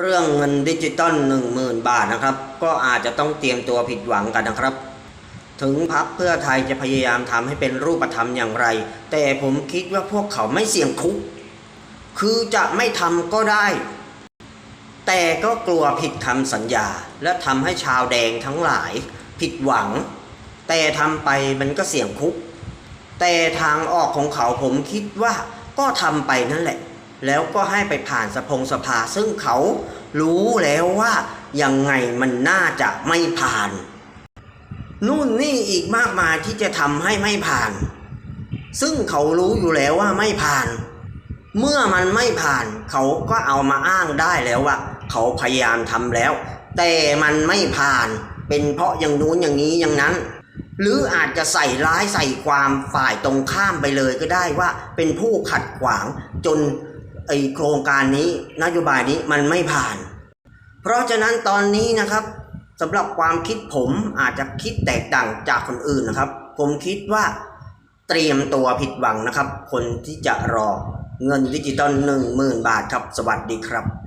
เรื่องเงินดิจิตอลหนึ่งหมื่นบาทนะครับ ก็อาจจะต้องเตรียมตัวผิดหวังกันนะครับ ถึงพักเพื่อไทยจะพยายามทำให้เป็นรูปธรรมอย่างไร แต่ผมคิดว่าพวกเขาไม่เสี่ยงคุก คือจะไม่ทำก็ได้ แต่ก็กลัวผิดคำสัญญา และทำให้ชาวแดงทั้งหลาย ผิดหวัง แต่ทำไปมันก็เสี่ยงคุก แต่ทางออกของเขาผมคิดว่าก็ทำไปนั่นแหละ แล้วก็ให้ไปผ่านสภงสภา ซึ่งเขารู้แล้วว่ายังไงมันน่าจะไม่ผ่าน นู่นนี่อีกมากมายที่จะทำให้ไม่ผ่าน ซึ่งเขารู้อยู่แล้วว่าไม่ผ่าน เมื่อมันไม่ผ่านเขาก็เอามาอ้างได้แล้วว่า เขาพยายามทำแล้ว แต่มันไม่ผ่าน เป็นเพราะอย่างนู้นอย่างนี้อย่างนั้นหรืออาจจะใส่ร้ายใส่ความฝ่ายตรงข้ามไปเลยก็ได้ว่าเป็นผู้ขัดขวางจน ไอโครงการนี้นโยบายนี้มันไม่ผ่าน เพราะฉะนั้นตอนนี้นะครับสำหรับความคิดผมอาจจะคิดแตกต่างจากคนอื่นนะครับ ผมคิดว่าเตรียมตัวผิดหวังนะครับ คนที่จะรอเงินดิจิตอลหนึ่งหมื่นบาทครับ สวัสดีครับ